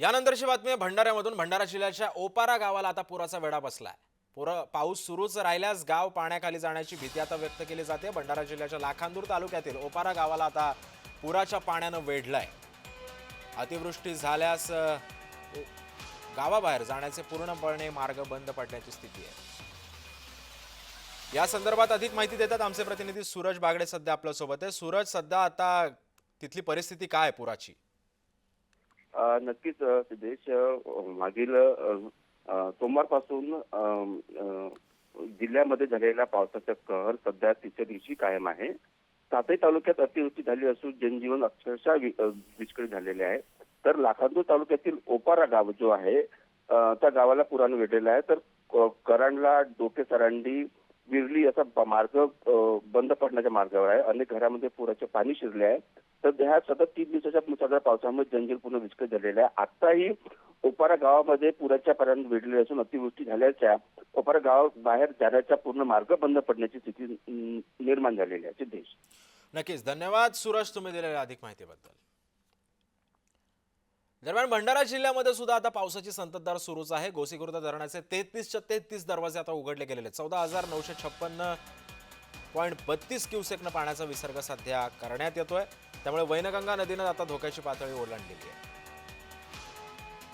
यानंतरची बातमी आहे भंडाऱ्यामधून भंडारा जिल्ह्याच्या ओपारा गावाला आता पुराचा वेढा बसलाय. पुर पाऊस सुरूच राहिल्यास गाव पाण्याखाली जाण्याची भीती आता व्यक्त केली जाते. भंडारा जिल्ह्याच्या लाखांदूर तालुक्यातील ओपारा गावाला आता पुराच्या पाण्यानं वेढलंय. अतिवृष्टी झाल्यास गावाबाहेर जाण्याचे पूर्णपणे मार्ग बंद पडण्याची स्थिती आहे. या संदर्भात अधिक माहिती देतात आमचे प्रतिनिधी सूरज बागडे सध्या आपल्यासोबत आहे. सूरज सध्या आता तिथली परिस्थिती काय आहे पुराची? नक्कीच सिद्धेश मागील सोमवारपासून जिल्ह्यामध्ये झालेला पावसाचा कहर सध्या तिसऱ्या दिवशी कायम आहे. सातही तालुक्यात अतिवृष्टी झाली असून जनजीवन अक्षरशः वि- विस्कळीत झालेले आहे. तर लाखांदूर तालुक्यातील ओपारा गाव जो आहे त्या गावाला पुरानं वेढलेला आहे. तर क- करांडला डोके सरांडी विरली असा मार्ग बंद पडण्याच्या मार्गावर आहे. अनेक घरामध्ये पुराचे पाणी शिरले आहे. तर ह्या सतत तीन दिवसाच्या मुसळधार पावसामुळे जंगल पूर्ण विस्कळीत झालेलं आहे. आताही ओपारा गावामध्ये पुराच्या पर्यंत वेढलेले असून अतिवृष्टी झाल्याच्या ओपारा गाव बाहेर जाण्याचा पूर्ण मार्ग बंद पडण्याची स्थिती निर्माण झालेली आहे. सिद्धेश. नक्कीच. धन्यवाद. सुरज तुम्ही दिलेल्या अधिक माहितीबद्दल. दरम्यान भंडारा जिल्ह्यामध्ये सुद्धा आता पावसाची संततधार सुरूच आहे. गोसीखुर्द धरणाचे तेहतीसच्या तेहतीस दरवाजे आता उघडले गेलेले आहेत. चौदा हजार नऊशे छप्पन्न पॉईंट बत्तीस क्युसेकनं पाण्याचा विसर्ग सध्या करण्यात येतोय. त्यामुळे वैनगंगा नदीनं आता धोक्याची पातळी ओलांडलेली आहे.